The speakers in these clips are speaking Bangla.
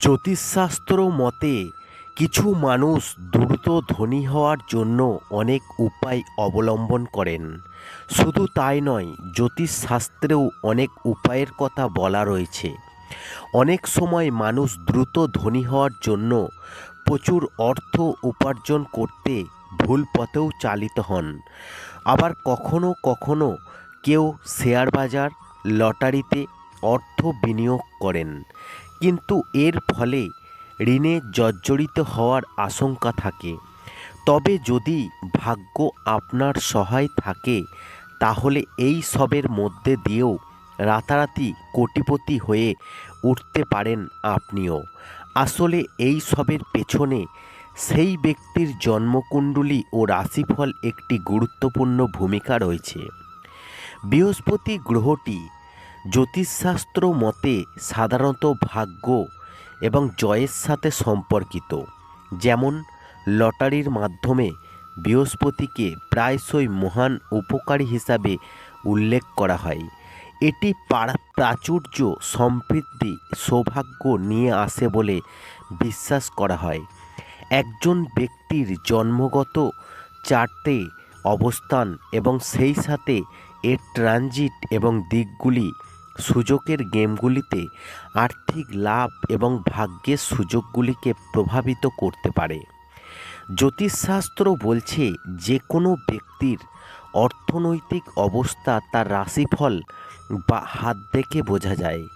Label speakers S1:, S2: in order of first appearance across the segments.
S1: জ্যোতিষশাস্ত্র মতে, কিছু মানুষ দ্রুত ধনী হওয়ার জন্য অনেক উপায় অবলম্বন করেন। শুধু তাই নয়, জ্যোতিষশাস্ত্রেও অনেক উপায়ের কথা বলা রয়েছে। অনেক সময় মানুষ দ্রুত ধনী হওয়ার জন্য প্রচুর অর্থ উপার্জন করতে ভুল পথেও চালিত হন। আবার কখনো কখনো কেউ শেয়ার বাজার, লটারিতে অর্থ বিনিয়োগ করেন। কিন্তু এর ফলে ঋণে জর্জরিত হওয়ার আশঙ্কা থাকে। তবে যদি ভাগ্য আপনার সহায় থাকে, তাহলে এই সবের মধ্যে দিয়েও রাতারাতি কোটিপতি হয়ে উঠতে পারেন আপনিও। আসলে এই সবের পেছনে সেই ব্যক্তির জন্মকুণ্ডলী ও রাশিফল একটি গুরুত্বপূর্ণ ভূমিকা রয়েছে। বৃহস্পতি গ্রহটি জ্যোতিষশাস্ত্র মতে সাধারণত ভাগ্য এবং জয়ের সাথে সম্পর্কিত। যেমন, লটারির মাধ্যমে বৃহস্পতিকে প্রায়শই মহান উপকারী হিসাবে উল্লেখ করা হয়। এটি পারা- প্রাচুর্য সমৃদ্ধি, সৌভাগ্য নিয়ে আসে বলে বিশ্বাস করা হয়। একজন ব্যক্তির জন্মগত চার্টে অবস্থান এবং সেই সাথে এর ট্রানজিট এবং দিকগুলি সুযোগের গেমগুলিতে আর্থিক লাভ এবং ভাগ্যের সুযোগগুলিকে প্রভাবিত করতে পারে। জ্যোতিষশাস্ত্র বলছে যে কোনো ব্যক্তির অর্থনৈতিক অবস্থা তার রাশিফল বা হাত দেখে বোঝা যায়।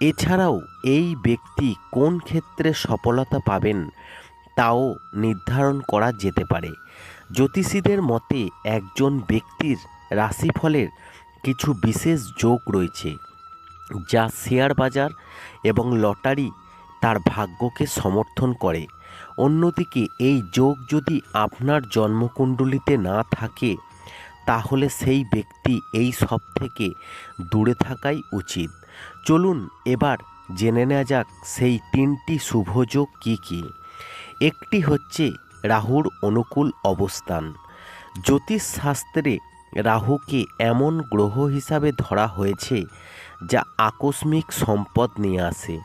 S1: এছাড়াও এই ব্যক্তি কোন ক্ষেত্রে সফলতা পাবেন তাও নির্ধারণ করা যেতে পারে। জ্যোতিষীদের মতে একজন ব্যক্তির রাশিফলের কিছু বিশেষ যোগ রয়েছে। যা শেয়ার বাজার এবং লটারি তার ভাগ্যকে সমর্থন করে। অন্যদিকে এই যোগ যদি আপনার জন্মকুণ্ডলিতে না থাকে, তাহলে সেই ব্যক্তি এই সব থেকে দূরে থাকাই উচিত। চলুন এবার জেনে নেওয়া যাক সেই তিনটি শুভযোগ কী কী। একটি হচ্ছে রাহুর অনুকূল অবস্থান। জ্যোতিষশাস্ত্রে রাহুকে এমন গ্রহ হিসাবে ধরা হয়েছে যা আকস্মিক সম্পদ নিয়ে আসে।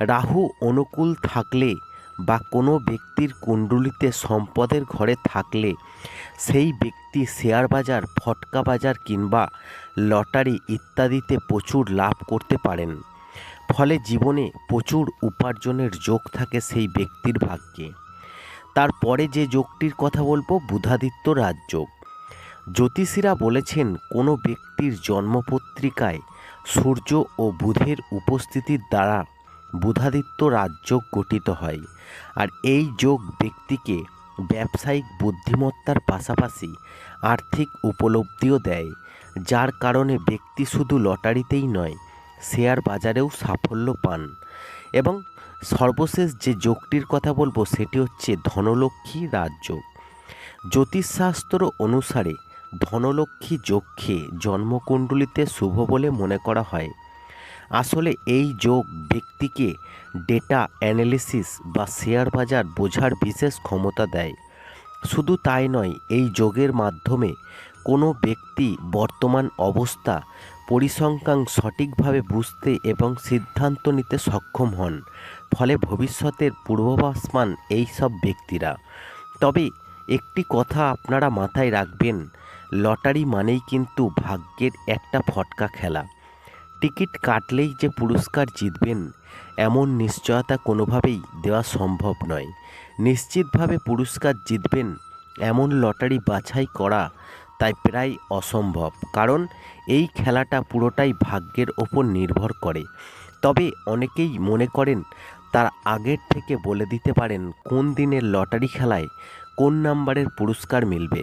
S1: রাহু অনুকূল থাকলে বা কোনো ব্যক্তির কুণ্ডলিতে সম্পদের ঘরে থাকলে, সেই ব্যক্তি শেয়ার বাজার, ফটকা বাজার কিংবা লটারি ইত্যাদিতে প্রচুর লাভ করতে পারেন। ফলে জীবনে প্রচুর উপার্জনের যোগ থাকে সেই ব্যক্তির ভাগ্যে। তারপরে যে যোগটির কথা বলব, বুধাদিত্য রাজযোগ। জ্যোতিষীরা বলেছেন, কোনো ব্যক্তির জন্মপত্রিকায় সূর্য ও বুধের উপস্থিতির দ্বারা বুধাদিত্য রাজযোগ গঠিত হয়। আর এই যোগ ব্যক্তিকে ব্যবসায়িক বুদ্ধিমত্তার পাশাপাশি আর্থিক উপলব্ধিও দেয়, যার কারণে ব্যক্তি শুধু লটারিতেই নয়, শেয়ার বাজারেও সাফল্য পান। এবং সর্বশেষ যে যোগটির কথা বলব, সেটি হচ্ছে ধনলক্ষ্মী রাজযোগ জ্যোতিষশাস্ত্র অনুসারে ধনলক্ষ্মী যোগকে জন্মকুণ্ডলিতে শুভ বলে মনে করা হয়। আসলে এই যোগ ব্যক্তিকে ডেটা অ্যানালিসিস বা শেয়ার বাজার বোঝার বিশেষ ক্ষমতা দেয়। শুধু তাই নয়, এই যোগের মাধ্যমে কোনো ব্যক্তি বর্তমান অবস্থা, পরিসংখ্যান সঠিকভাবে বুঝতে এবং সিদ্ধান্ত নিতে সক্ষম হন, ফলে ভবিষ্যতের পূর্বাভাস পান এই সব ব্যক্তিরা। তবে একটি কথা আপনারা মাথায় রাখবেন লটারি মানেই কিন্তু ভাগ্যের একটা ফটকা খেলা। টিকিট কাটলেই যে পুরস্কার জিতবেন, এমন নিশ্চয়তা কোনোভাবেই দেওয়া সম্ভব নয়। নিশ্চিতভাবে পুরস্কার জিতবেন, এমন লটারি বাছাই করা তাই প্রায় অসম্ভব, কারণ এই খেলাটা পুরোটাই ভাগ্যের ওপর নির্ভর করে। তবে অনেকেই মনে করেন, তার আগের থেকে বলে দিতে পারেন কোন দিনের লটারি খেলায় কোন নাম্বারের পুরস্কার মিলবে।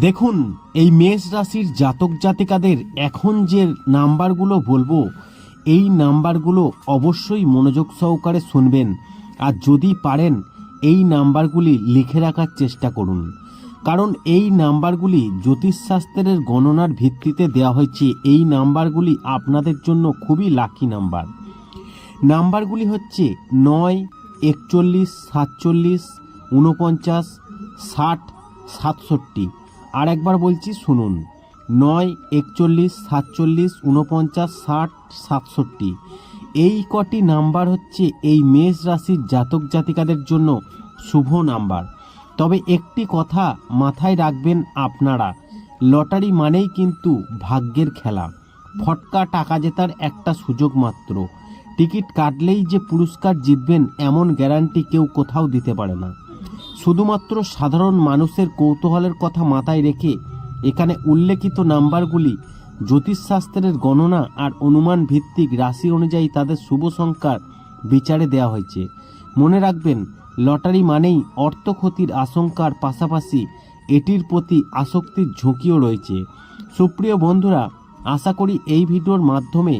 S2: দেখুন, এই মেষ রাশির জাতক জাতিকাদের এখন যে নাম্বারগুলো বলব, এই নাম্বারগুলো অবশ্যই মনোযোগ সহকারে শুনবেন। আর যদি পারেন, এই নাম্বারগুলি লিখে রাখার চেষ্টা করুন। কারণ এই নাম্বারগুলি জ্যোতিষশাস্ত্রের গণনার ভিত্তিতে দেওয়া হয়েছে। এই নাম্বারগুলি আপনাদের জন্য খুবই লাকি নাম্বার। নাম্বারগুলি হচ্ছে নয়, একচল্লিশ, সাতচল্লিশ উনপঞ্চাশ ষাট, সাতষট্টি। আর একবার বলছি, শুনুন। নয়, একচল্লিশ, সাতচল্লিশ উনপঞ্চাশ ষাট, সাতষট্টি। এই কটি নাম্বার হচ্ছে এই মেষ রাশির জাতক জাতিকাদের জন্য শুভ নাম্বার। তবে একটি কথা মাথায় রাখবেন আপনারা, লটারি মানেই কিন্তু ভাগ্যের খেলা। ফটকা টাকা জেতার একটা সুযোগ মাত্র। টিকিট কাটলেই যে পুরস্কার জিতবেন এমন গ্যারান্টি কেউ কোথাও দিতে পারে না। শুধুমাত্র সাধারণ মানুষের কৌতূহলের কথা মাথায় রেখে এখানে উল্লেখিত নাম্বারগুলি জ্যোতিষশাস্ত্রের গণনা আর অনুমান ভিত্তিক রাশি অনুযায়ী তাদের শুভ সংখ্যার বিচারে দেওয়া হয়েছে। মনে রাখবেন, লটারি মানেই অর্থ ক্ষতির আশঙ্কার পাশাপাশি এটির প্রতি আসক্তির ঝুঁকিও রয়েছে। সুপ্রিয় বন্ধুরা, আশা করি এই ভিডিওর মাধ্যমে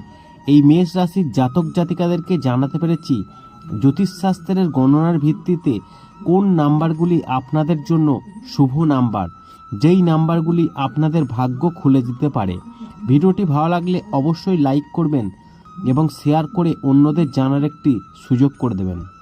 S2: এই মেষ রাশির জাতক জাতিকাদেরকে জানাতে পেরেছি, জ্যোতিষশাস্ত্রের গণনার ভিত্তিতে কোন নাম্বারগুলি আপনাদের জন্য শুভ নাম্বার? যেই নাম্বারগুলি আপনাদের ভাগ্য খুলে দিতে পারে। ভিডিওটি ভালো লাগলে অবশ্যই লাইক করবেন এবং শেয়ার করে অন্যদের জানার একটি সুযোগ করে দেবেন।